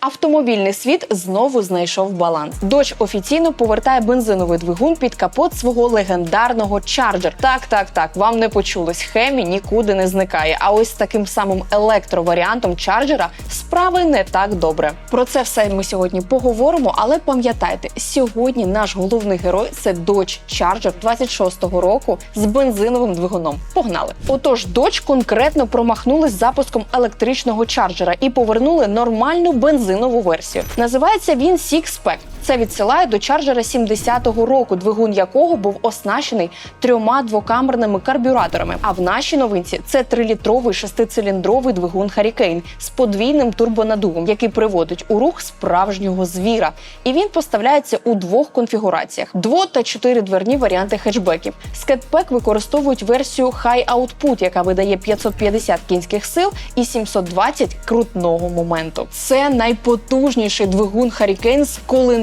Автомобільний світ знову знайшов баланс. Додж офіційно повертає бензиновий двигун під капот свого легендарного Charger. Так, так, так, вам не почулось. Хемі нікуди не зникає. А ось з таким самим електроваріантом Charger справи не так добре. Про це все ми сьогодні поговоримо. Але пам'ятайте, сьогодні наш головний герой це Dodge Charger 26-го року з бензиновим двигуном. Погнали! Отож, Dodge конкретно промахнулись запуском електричного чарджера і повернули нормальну бензинову версію. Називається він Six Pack. Це відсилає до чарджера 70-го року, двигун якого був оснащений трьома двокамерними карбюраторами. А в нашій новинці це трилітровий шестициліндровий двигун Hurricane з подвійним турбонадувом, який приводить у рух справжнього звіра. І він поставляється у двох конфігураціях: дво та чотиридверні варіанти хетчбеків. Скетпек використовують версію High Output, яка видає 550 кінських сил і 720 крутного моменту. Це найпотужніший двигун Hurricane з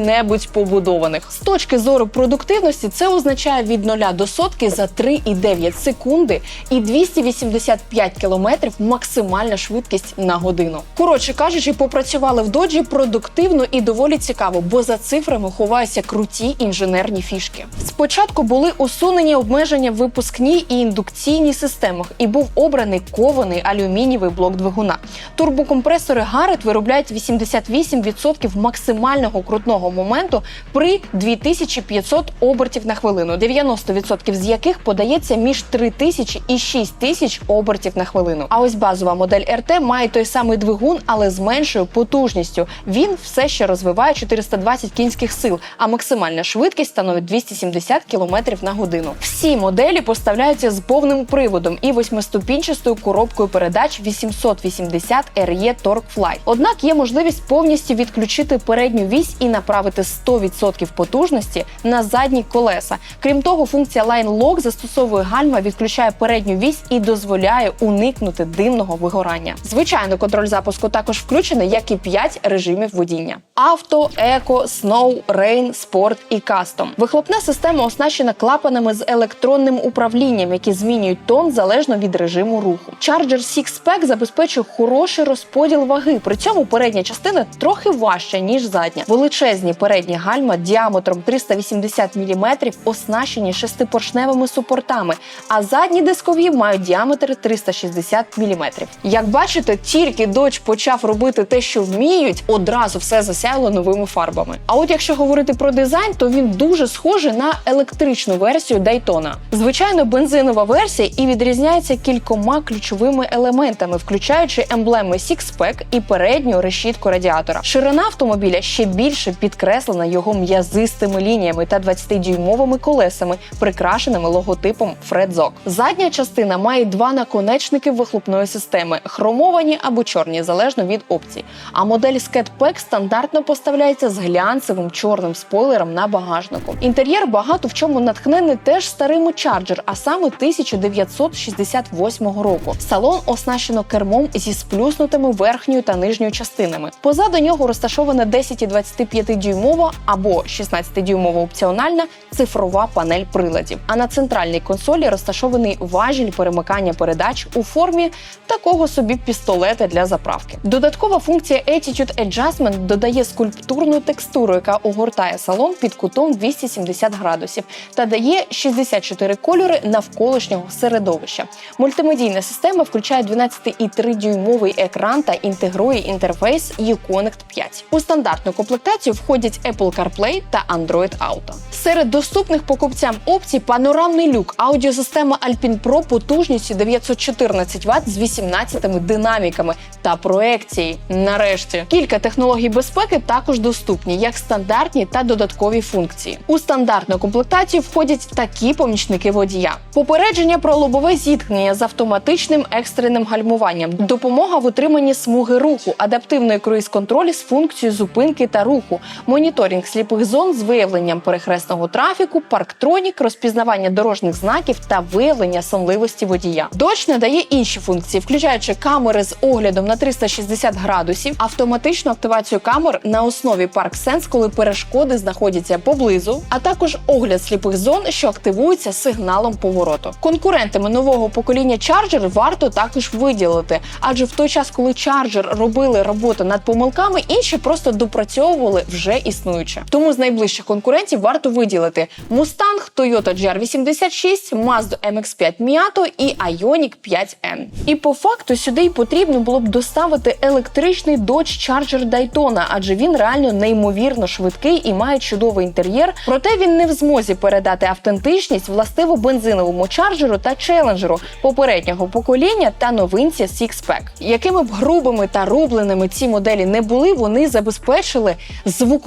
коли-небудь побудованих. З точки зору продуктивності це означає від 0 до сотки за 3,9 секунди і 285 кілометрів максимальна швидкість на годину. Коротше кажучи, попрацювали в доджі продуктивно і доволі цікаво, бо за цифрами ховаються круті інженерні фішки. Спочатку були усунені обмеження в випускній і індукційній системах, і був обраний кований алюмінієвий блок двигуна. Турбокомпресори Гарет виробляють 88% максимального крутного моменту при 2500 обертів на хвилину, 90% з яких подається між 3000 і 6000 обертів на хвилину. А ось базова модель РТ має той самий двигун, але з меншою потужністю. Він все ще розвиває 420 кінських сил, а максимальна швидкість становить 270 км на годину. Всі моделі поставляються з повним приводом і восьмиступінчастою коробкою передач 880 RE TorqueFly. Однак є можливість повністю відключити передню вісь і направити 100% потужності на задні колеса. Крім того, функція Line Lock застосовує гальма, відключає передню вісь і дозволяє уникнути димного вигорання. Звичайно, контроль запуску також включений, як і 5 режимів водіння: авто, еко, сноу, рейн, спорт і кастом. Вихлопна система оснащена клапанами з електронним управлінням, які змінюють тон залежно від режиму руху. Charger Six Pack забезпечує хороший розподіл ваги. При цьому передня частина трохи важча ніж задня. Величезні передні гальма діаметром 380 мм оснащені шестипоршневими супортами, а задні дискові мають діаметр 360 мм. Як бачите, тільки Dodge почав робити те, що вміють, одразу все засяяло новими фарбами. А от якщо говорити про дизайн, то він дуже схожий на електричну версію Daytona. Звичайно, бензинова версія і відрізняється кількома ключовими елементами, включаючи емблеми Six-Pack і передню решітку радіатора. Ширина автомобіля ще більше підкреслена його м'язистими лініями та 20-дюймовими колесами, прикрашеними логотипом Фредзок. Задня частина має два наконечники вихлопної системи, хромовані або чорні, залежно від опцій. А модель Pack стандартно поставляється з глянцевим чорним спойлером на багажнику. Інтер'єр багато в чому натхнений теж старим Charger, а саме 1968 року. Салон оснащено кермом зі сплюснутими верхньою та нижньою частинами. Позаду нього розташована 10 і 25 дюймова або 16 дюймова опціональна цифрова панель приладів. А на центральній консолі розташований важіль перемикання передач у формі такого собі пістолета для заправки. Додаткова функція Attitude Adjustment додає скульптурну текстуру, яка огортає салон під кутом 270 градусів та дає 64 кольори навколишнього середовища. Мультимедійна система включає 12,3 дюймовий екран та інтегрує інтерфейс Uconnect 5. У стандартну комплектацію входять Apple CarPlay та Android Auto. Серед доступних покупцям опцій панорамний люк, аудіосистема Alpine Pro потужністю 914 Вт з 18 динаміками та проекції. Нарешті кілька технологій безпеки також доступні, як стандартні та додаткові функції. У стандартну комплектацію входять такі помічники водія: попередження про лобове зіткнення з автоматичним екстреним гальмуванням, допомога в утриманні смуги руху, адаптивний круїз-контроль з функцією зупинки та руху, моніторинг сліпих зон з виявленням перехресного трафіку, парктронік, розпізнавання дорожніх знаків та виявлення сонливості водія. Dodge надає інші функції, включаючи камери з оглядом на 360 градусів, автоматичну активацію камер на основі Sense, коли перешкоди знаходяться поблизу, а також огляд сліпих зон, що активуються сигналом повороту. Конкурентами нового покоління Charger варто також виділити, адже в той час, коли Charger робили роботу над помилками, інші просто допрацьовували вже існуюче. Тому з найближчих конкурентів варто виділити Mustang, Toyota GR86, Mazda MX-5 Miato і Ioniq 5N. І по факту сюди й потрібно було б доставити електричний Dodge Charger Daytona, адже він реально неймовірно швидкий і має чудовий інтер'єр. Проте він не в змозі передати автентичність властиву бензиновому чарджеру та челенджеру попереднього покоління та новинці Six-Pack. Якими б грубими та рубленими ці моделі не були, вони забезпечили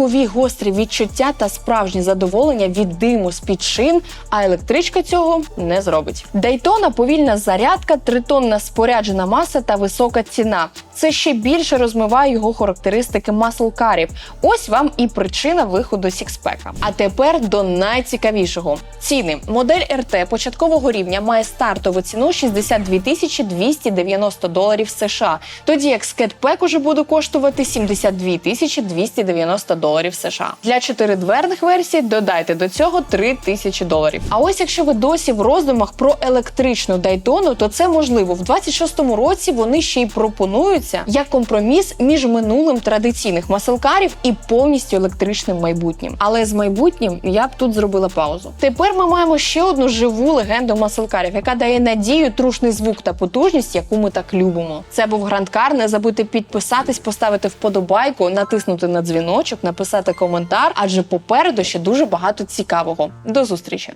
звукові гострі відчуття та справжнє задоволення від диму з під шин, а електричка цього не зробить. Daytona – повільна зарядка, тритонна споряджена маса та висока ціна. Це ще більше розмиває його характеристики маслкарів. Ось вам і причина виходу сікспека. А тепер до найцікавішого: ціни. Модель РТ початкового рівня має стартову ціну 62 тисячі 290 доларів США, тоді як скетпек уже буде коштувати 72 тисячі 290 доларів США. Для чотиридверних версій додайте до цього 3 тисячі доларів. А ось якщо ви досі в роздумах про електричну Дайтону, то це можливо в 26-му році вони ще й пропонуються як компроміс між минулим традиційних маселкарів і повністю електричним майбутнім. Але з майбутнім я б тут зробила паузу. Тепер ми маємо ще одну живу легенду маселкарів, яка дає надію, трушний звук та потужність, яку ми так любимо. Це був грандкар. Не забудьте підписатись, поставити вподобайку, натиснути на дзвіночок, написати коментар, адже попереду ще дуже багато цікавого. До зустрічі!